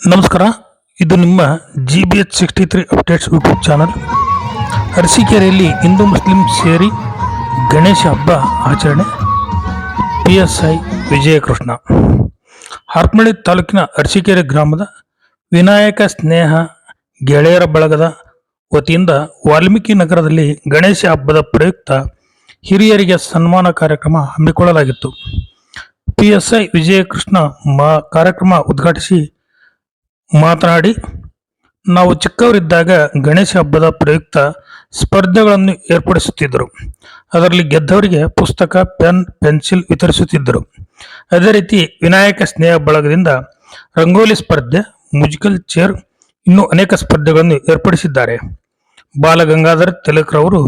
ನಮಸ್ಕಾರ. ಇದು ನಿಮ್ಮ G B H sixty three updates YouTube channel ಅರಸೀಕೆರೆಯಲ್ಲಿ Hindu Muslim ಸೇರಿ ಗಣೇಶ ಹಬ್ಬ ಆಚರಣೆ. P S I Vijayakrishna. Harpalli ತಾಲೂಕಿನ ಅರಸೀಕೆರೆ ಗ್ರಾಮದ ವಿನಾಯಕ ಸ್ನೇಹ ಗೆಳೆಯರ ಬಳಗದ ವತಿಯಿಂದ ವಾಲ್ಮೀಕಿ ನಗರದಲ್ಲಿ ಗಣೇಶ ಹಬ್ಬದ ಪ್ರಯುಕ್ತ ಹಿರಿಯರಿಗೆ ಸನ್ಮಾನ ಕಾರ್ಯಕ್ರಮ ಹಮ್ಮಿಕೊಳ್ಳಲಾಗಿತ್ತು. ಪಿ ಎಸ್ ಐ ವಿಜಯಕೃಷ್ಣ ಮಾ ಕಾರ್ಯಕ್ರಮ ಉದ್ಘಾಟಿಸಿ ಮಾತನಾಡಿ, ನಾವು ಚಿಕ್ಕವರಿದ್ದಾಗ ಗಣೇಶ ಹಬ್ಬದ ಪ್ರಯುಕ್ತ ಸ್ಪರ್ಧೆಗಳನ್ನು ಏರ್ಪಡಿಸುತ್ತಿದ್ದರು. ಅದರಲ್ಲಿ ಗೆದ್ದವರಿಗೆ ಪುಸ್ತಕ, ಪೆನ್, ಪೆನ್ಸಿಲ್ ವಿತರಿಸುತ್ತಿದ್ದರು. ಅದೇ ರೀತಿ ವಿನಾಯಕ ಸ್ನೇಹ ಬಳಗದಿಂದ ರಂಗೋಲಿ ಸ್ಪರ್ಧೆ, ಮ್ಯೂಸಿಕಲ್ ಚೇರ್ ಇನ್ನೂ ಅನೇಕ ಸ್ಪರ್ಧೆಗಳನ್ನು ಏರ್ಪಡಿಸಿದ್ದಾರೆ. ಬಾಲಗಂಗಾಧರ ತಿಲಕ್ರವರು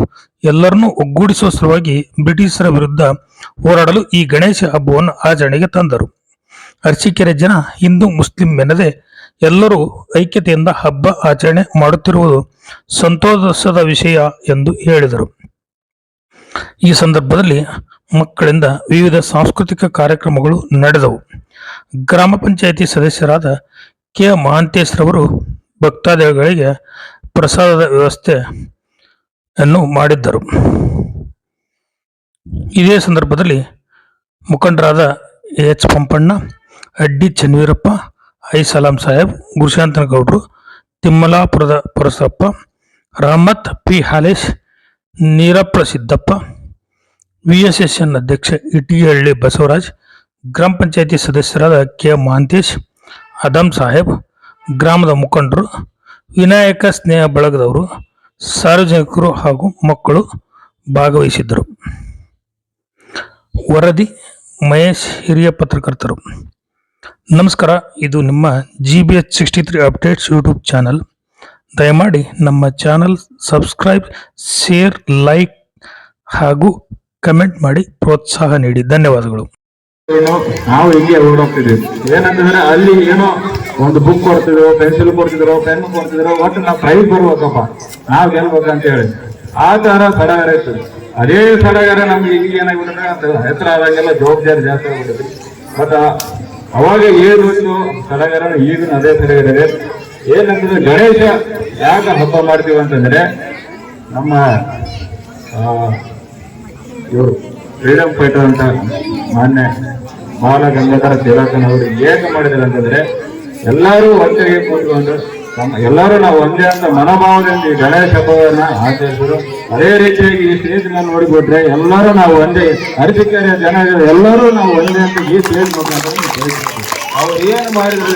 ಎಲ್ಲರನ್ನೂ ಒಗ್ಗೂಡಿಸುವ ಸಲುವಾಗಿ ಬ್ರಿಟಿಷರ ವಿರುದ್ಧ ಹೋರಾಡಲು ಈ ಗಣೇಶ ಹಬ್ಬವನ್ನು ಆಚರಣೆಗೆ ತಂದರು. ಅರಸೀಕೆರೆ ಜನ ಹಿಂದೂ ಮುಸ್ಲಿಂ ಎನ್ನದೆ ಎಲ್ಲರೂ ಐಕ್ಯತೆಯಿಂದ ಹಬ್ಬ ಆಚರಣೆ ಮಾಡುತ್ತಿರುವುದು ಸಂತೋಷದ ವಿಷಯ ಎಂದು ಹೇಳಿದರು. ಈ ಸಂದರ್ಭದಲ್ಲಿ ಮಕ್ಕಳಿಂದ ವಿವಿಧ ಸಾಂಸ್ಕೃತಿಕ ಕಾರ್ಯಕ್ರಮಗಳು ನಡೆದವು. ಗ್ರಾಮ ಪಂಚಾಯಿತಿ ಸದಸ್ಯರಾದ ಕೆ. ಮಹಾಂತೇಶ್ರವರು ಭಕ್ತಾದಿಗಳಿಗೆ ಪ್ರಸಾದದ ವ್ಯವಸ್ಥೆಯನ್ನು ಮಾಡಿದ್ದರು. ಇದೇ ಸಂದರ್ಭದಲ್ಲಿ ಮುಖಂಡರಾದ ಎಚ್. ಪಂಪಣ್ಣ, ಅಡ್ಡಿ ಚನ್ನವೀರಪ್ಪ ಐ ಸಲಾಂ ಸಾಹೇಬ್, ಗುರುಶಾಂತನ ಗೌಡ್ರು, ತಿಮ್ಮಲಾಪುರದ Purasappa Rahamat P Halesh Neerappa Siddappa V S S N ಅಧ್ಯಕ್ಷ ಇಟಿಹಳ್ಳಿ ಬಸವರಾಜ್, ಗ್ರಾಮ ಪಂಚಾಯತಿ ಸದಸ್ಯರಾದ ಕೆ ಮಹಾಂತೇಶ್ ಅದಮ್ ಸಾಹೇಬ್, ಗ್ರಾಮದ ಮುಖಂಡರು, ವಿನಾಯಕ ಸ್ನೇಹ ಬಳಗದವರು, ಸಾರ್ವಜನಿಕರು ಹಾಗೂ ಮಕ್ಕಳು ಭಾಗವಹಿಸಿದ್ದರು. ವರದಿ ಮಹೇಶ್ ಹಿರಿಯ ಪತ್ರಕರ್ತರು. ನಮಸ್ಕಾರ, ಇದು ನಿಮ್ಮ G B H sixty three updates YouTube channel ದಯಮಾಡಿ ನಮ್ಮ ಚಾನಲ್ ಸಬ್ಸ್ಕ್ರೈಬ್ ಶೇರ್ ಲೈಕ್ ಹಾಗೂ ಕಮೆಂಟ್ ಮಾಡಿ ಪ್ರೋತ್ಸಾಹ ನೀಡಿ. ಧನ್ಯವಾದಗಳು. ನಾವು ಹಿಂಗೆ ಓಡೋಗ್ತಿದ್ದೀವಿ ಏನಂತಂದ್ರೆ ಅಲ್ಲಿ ಏನೋ ಒಂದು ಬುಕ್ ಕೊಡ್ತಿದ್ರು ಪೆನ್ಸಿಲ್ ಕೊಡ್ತಿದ್ರು ಪೆನ್ ಕೊಡ್ತಿದ್ರು, ಒಟ್ಟು ನಾವು ಪ್ರೈಸ್ ಬರ್ಬೇಕಪ್ಪ ನಾವ್ ಗೆಲ್ಬೇಕಂತ ಹೇಳಿ ಆ ತರ ಸಡಗರ ಇತ್ತು. ಅದೇ ಸಡಗರ ನಮ್ಗೆ ಈಗ ಏನಾಗ್ಬಿಟ್ಟಿದೆ ಅಂತ ಹೆಸರು ಆದಾಗೆಲ್ಲ ಜವಾಬ್ದಾರಿ ಜಾಸ್ತಿ ಆಗ್ಬಿಟ್ಟಿದೆ ಬಟ್ ಅವಾಗ ಏನು ಇತ್ತು ಸಡಗರ ಈಗಿನ ಅದೇ ಸಡಗರ ಇದೆ ಏನಂತಂದ್ರೆ ಗಣೇಶ ಯಾಕೆ ಹಬ್ಬ ಮಾಡ್ತೀವಿ ಅಂತಂದ್ರೆ ನಮ್ಮ ಇವರು ಫ್ರೀಡಮ್ ಫೈಟರ್ ಅಂತ ಮಾನ್ಯ ಬಾಲ ಗಂಗಾಧರ ತಿಲಕನ್ ಅವರು ಮಾಡಿದ್ದಾರೆ ಅಂತಂದ್ರೆ ಎಲ್ಲರೂ ಒಟ್ಟಿಗೆ ಕೂತ್ಕೊಂಡು ತಮ್ಮ ಎಲ್ಲರೂ ನಾವು ಒಂದೇ ಅಂತ ಮನೋಭಾವದಿಂದ ಈ ಗಣೇಶ ಹಬ್ಬವನ್ನ ಆಚರಿಸಿದ್ರು. ಅದೇ ರೀತಿಯಾಗಿ ಈ ಸ್ಟೇಜ್ ನೋಡಿಬಿಟ್ರೆ ಎಲ್ಲರೂ ನಾವು ಒಂದೇ ಅರ್ಧಿಕಾರಿಯ ಜನ ಎಲ್ಲರೂ ನಾವು ಒಂದೇ ಅಂತ ಈ ಸ್ಟೇಜ್ ಮುಖಾಂತರ. ಅವ್ರು ಏನು ಮಾಡಿದ್ರು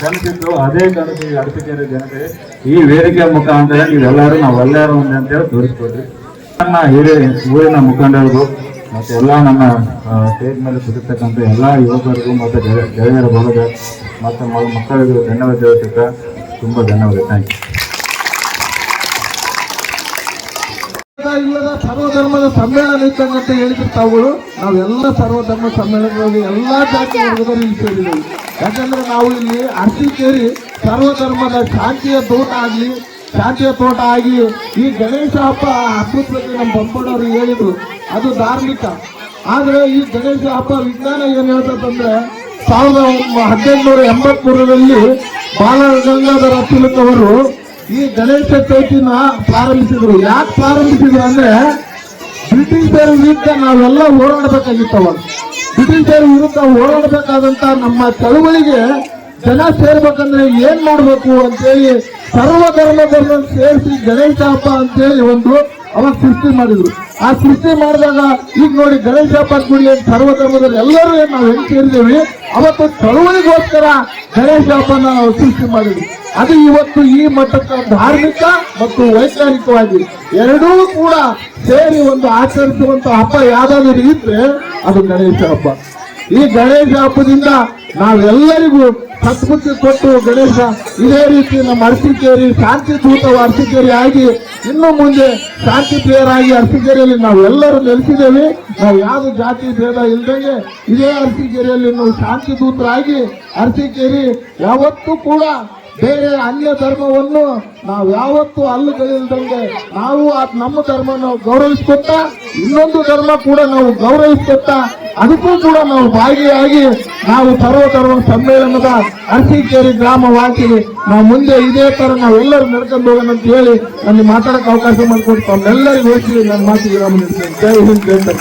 ಕನಸಿತ್ತು ಅದೇ ಕನಸು ಈ ಅರಸಿಕೆರೆ ಜನತೆ. ಈ ವೇದಿಕೆ ಮುಖಾಂತರ ನೀವೆಲ್ಲರೂ ನಾವು ಎಲ್ಲರೂ ಒಂದೇ ಅಂತೇಳಿ ತೋರಿಸ್ಕೊಡ್ರಿ. ನನ್ನ ಹಿರಿಯ ಊರಿನ ಮುಖಂಡರಿಗೂ ಮತ್ತೆ ಎಲ್ಲ ನಮ್ಮ ಸ್ಟೇಜ್ ಮೇಲೆ ಸಿಗತಕ್ಕಂಥ ಎಲ್ಲ ಯುವಕರಿಗೂ ಮತ್ತು ಗೆಳೆ- ಗೆಳೆಯರ ಬಳಗ ಮತ್ತೆ ಮಕ್ಕಳಿಗೂ ಧನ್ಯವಾದ ಹೇಳ್ತಿದ್ದ ತುಂಬಾ ಧನ್ಯವಾದ. ಥ್ಯಾಂಕ್ ಯು ಸರ್ವಧರ್ಮದ ಸಮ್ಮೇಳನ ಇದ್ದಂಗಂತ ಹೇಳಿದ್ರು ನಾವೆಲ್ಲ ಸರ್ವಧರ್ಮ ಸಮ್ಮೇಳನಗಳಲ್ಲಿ ಎಲ್ಲಾ ಜಾತಿ ವರ್ಗದಲ್ಲಿ ಇಲ್ಲಿ ಸೇರಿದ್ದೇವೆ. ಯಾಕಂದ್ರೆ ನಾವು ಇಲ್ಲಿ ಅರಸೀಕೆರಿ ಸರ್ವಧರ್ಮದ ಶಾಂತಿಯ ತೋಟ ಆಗಲಿ, ಶಾಂತಿಯ ತೋಟ ಆಗಿ ಈ ಗಣೇಶ ಹಬ್ಬ ಅಭಿವೃದ್ಧಿ ನಮ್ಮ ಬಂಪಡವರು ಹೇಳಿದ್ರು. ಅದು ಧಾರ್ಮಿಕ. ಆದರೆ ಈ ಗಣೇಶ ಹಬ್ಬ ವಿಜ್ಞಾನ ಏನು ಹೇಳ್ತದಂದ್ರೆ ಸಾವಿರದ ಹದಿನೆಂಟುನೂರ ಎಂಬತ್ಮೂರರಲ್ಲಿ ಬಾಲಗಂಗಾಧರ ತಿಲಕ್ ಅವರು ಈ ಗಣೇಶ ಚೌತಿನ ಪ್ರಾರಂಭಿಸಿದ್ರು. ಯಾಕೆ ಪ್ರಾರಂಭಿಸಿದ್ರು ಅಂದ್ರೆ ಬ್ರಿಟಿಷರ ವಿರುದ್ಧ ನಾವೆಲ್ಲ ಹೋರಾಡಬೇಕಾಗಿತ್ತು ಬ್ರಿಟಿಷರ ವಿರುದ್ಧ ಹೋರಾಡಬೇಕಾದಂತ ನಮ್ಮ ಚಳುವಳಿಗೆ ಜನ ಸೇರ್ಬೇಕಂದ್ರೆ ಏನ್ ಮಾಡ್ಬೇಕು ಅಂತೇಳಿ ಸರ್ವ ಧರ್ಮದವ್ರನ್ನ ಸೇರಿಸಿ ಗಣೇಶ ಹಬ್ಬ ಅಂತೇಳಿ ಒಂದು ಅವಾಗ ಸೃಷ್ಟಿ ಮಾಡಿದ್ರು. ಆ ಸೃಷ್ಟಿ ಮಾಡಿದಾಗ ಈಗ ನೋಡಿ ಗಣೇಶ ಹಬ್ಬ ಸರ್ವ ಧರ್ಮದಲ್ಲಿ ಎಲ್ಲರೂ ಏನು ನಾವು ಹೆಂಗ್ ಸೇರಿದ್ದೇವೆ ಅವತ್ತು ಚಳುವಳಿಗೋಸ್ಕರ ಗಣೇಶ ಹಬ್ಬನ ನಾವು ಸೃಷ್ಟಿ ಮಾಡಿದ್ವಿ. ಅದು ಇವತ್ತು ಈ ಮಟ್ಟಕ್ಕೆ ಧಾರ್ಮಿಕ ಮತ್ತು ವೈಜ್ಞಾನಿಕವಾಗಿ ಎರಡೂ ಕೂಡ ಸೇರಿ ಒಂದು ಆಚರಿಸುವಂತ ಹಬ್ಬ ಯಾವ್ದಾದ್ರು ಇದ್ರೆ ಅದು ಗಣೇಶ ಹಬ್ಬ. ಈ ಗಣೇಶ ಹಬ್ಬದಿಂದ ನಾವೆಲ್ಲರಿಗೂ ಸದ್ಬುದ್ಧಿ ಕೊಟ್ಟು ಗಣೇಶ ಇದೇ ರೀತಿ ನಮ್ಮ ಅರ್ಸಿಕೇರಿ ಶಾಂತಿ ದೂತ ಅರಸೀಕೆರೆ ಆಗಿ ಇನ್ನು ಮುಂದೆ ಶಾಂತಿ ಪ್ರಿಯರಾಗಿ ಅರಸೀಕೆರೆಯಲ್ಲಿ ನಾವೆಲ್ಲರೂ ನೆಲೆಸಿದ್ದೇವೆ. ನಾವು ಯಾವ ಜಾತಿ ಭೇದ ಇಲ್ದಂಗೆ ಇದೇ ಅರ್ಸಿಕೇರಿಯಲ್ಲಿ ನಾವು ಶಾಂತಿ ದೂತರಾಗಿ ಅರಸೀಕೆರೆ ಯಾವತ್ತೂ ಕೂಡ ಬೇರೆ ಅನ್ಯ ಧರ್ಮವನ್ನು ನಾವು ಯಾವತ್ತೂ ಅಲ್ಲಗಳಿಲ್ದಂಗೆ ನಾವು ನಮ್ಮ ನಾವು ಗೌರವಿಸ್ಕೊತ ಇನ್ನೊಂದು ಧರ್ಮ ಕೂಡ ನಾವು ಗೌರವಿಸ್ಕೊತ ಅದಕ್ಕೂ ಕೂಡ ನಾವು ಭಾಗಿಯಾಗಿ ನಾವು ತರುವ ತರುವ ಸಮ್ಮೇಳನದ ಅಸಿಕೇರಿ ಗ್ರಾಮವಾಸಿ ನಾವು ಮುಂದೆ ಇದೇ ತರ ನಾವೆಲ್ಲರೂ ನಡ್ಕೊಂಡು ಹೋಗೋಣ ಅಂತ ಹೇಳಿ ನನಗೆ ಮಾತಾಡಕ್ಕೆ ಅವಕಾಶ ಮಾಡಿಕೊಟ್ಟು ತಮ್ಮೆಲ್ಲರಿಗೂ ಹೋಗ್ತೀವಿ ನನ್ನ ಮಾತಿಗೆ ನಾನು ಜೈ ಹಿಂದ್.